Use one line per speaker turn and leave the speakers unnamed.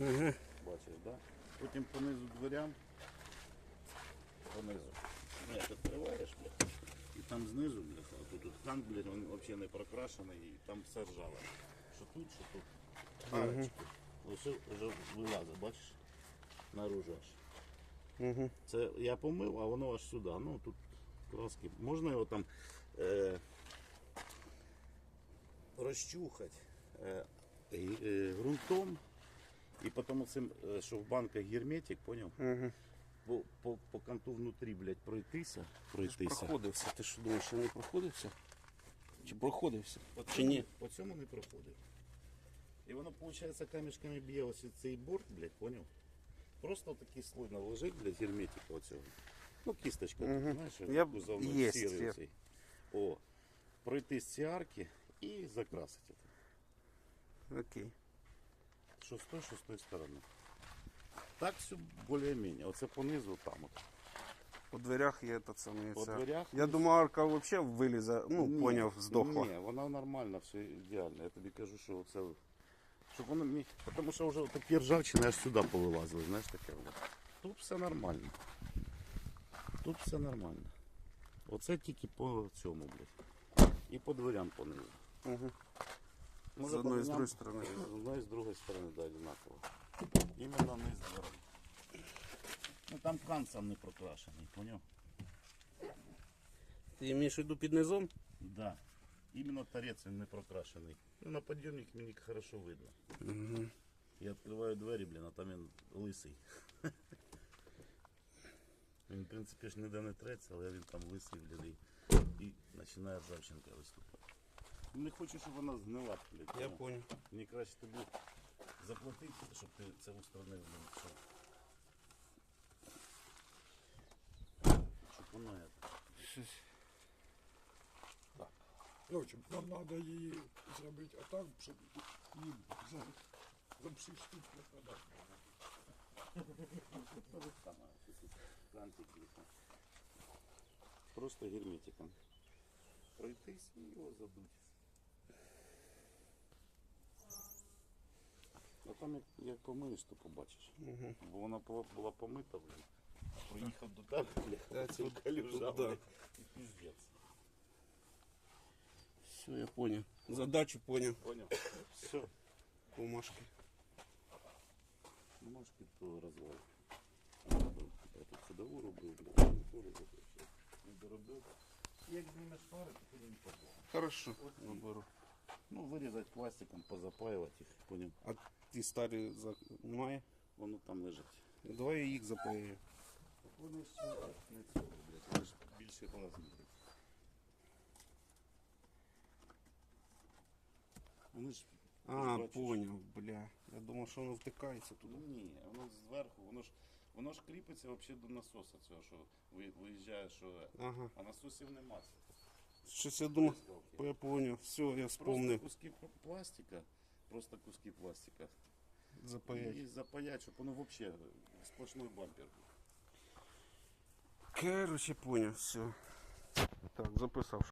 Ага.
Бачиш, да? Потім понизу дверям. Понизу. Ні, відкриваєш, блядь. І там знизу, бляха, тут, тут хан, блядь, він взагалі не прокрашений, і там все ржаве. Що тут, що тут. Арочки. Ось вже вилазить, бачиш? Наружу аж.
Угу.
Це я помив, а воно аж сюди. Ну тут краски. Можна його там е, розчухати е, е, ґрунтом. І потім цим, е, що в банках герметик, поняв?
Угу.
По, по, по канту внутрі, блядь, пройтися. пройтися.
Проходився. Ти що думаєш, що не проходився? Чи проходився?
По
Чи
цьому,
ні?
по цьому не проходив. І воно, виходить, камішками б'є ось цей борт, блядь, поняв? Просто такий слой наложить, блядь, герметика оцього. Ну, кісточка,
Мгм.
знаєш,
Я єсть,
сірий
є.
оцей. О, пройти з ці арки і закрасити.
Окей.
Що з тої, що з тої сторони. Так все більш-менш. Оце понизу там. От.
По дверях є та саме.
По
ця.
дверях
Я думаю, арка взагалі вилізе, ну,
Ні,
поняв, здохла.
Ні, вона нормальна, все ідеально. Я тобі кажу, що це. Щоб воно міг. Тому що вже такі ржавчини аж сюди повилазили, знаєш таке. воно. Тут все нормально. Тут все нормально. Оце тільки по цьому, блядь. І по дверям понизу.
Угу.
Ну,
З одної, з
дверям-
другої сторони.
З одної, з другої сторони, да, однаково. Іменно низ дверей. Ну там кан сам не прокрашений, поняв?
Ти маєш в виду під низом?
Да. Именно торец він не прокрашений. Ну, на подъемник мені хорошо видно.
Угу.
Я відкриваю двері, блін, а там він лисий. Він, в принципі, ж ніде не треться, але він там лисий, блін, і, і починає ржавчинка виступати. Ну, Не хочу, щоб вона згнила, блін.
Я
ну.
понял.
Мені краще тобі заплатити, щоб ти це устранив, блін, щоб... Щоб воно это.
В общем, нам треба її зробити отак, щоб їм за, за всі штуки подати.
Просто герметиком. Пройтись і його задуть. там як, як помиєш, то побачиш.
Угу.
Бо вона була, була помита, блін. Проїхав до тебе,
Та,
бля, цю
тут-
калюжа,
тут да.
блядь, і піздець.
Все, я понял. Задачу понял.
Поняв? Все.
Бумажки.
Бумажки то розвал. Я тут ходову робив, блядь, не робив. Не доробив. Як знімеш пари, то тоді не попав.
Хорошо, наберу.
Ну, вирізати пластиком, позапаювати їх, поняв.
А ті старі за... немає?
Воно там лежить.
Давай я їх запаю.
Вони ж не цього, блядь, вони ж більше глаз не. Вони ж.
А,
бачиш.
понял, бля. Я думав, що воно втикається туди.
Ні, воно зверху, воно ж воно ж кріпиться взагалі до насоса цього, що ви- виїжджає, що.
Ага.
А насосів нема.
Щось я думав, я понял. Все, я
Просто куски пластика, просто куски пластика.
Запаять.
І запаять, щоб воно взагалі сплошной бампер.
Короче, понял, все. Так, записав.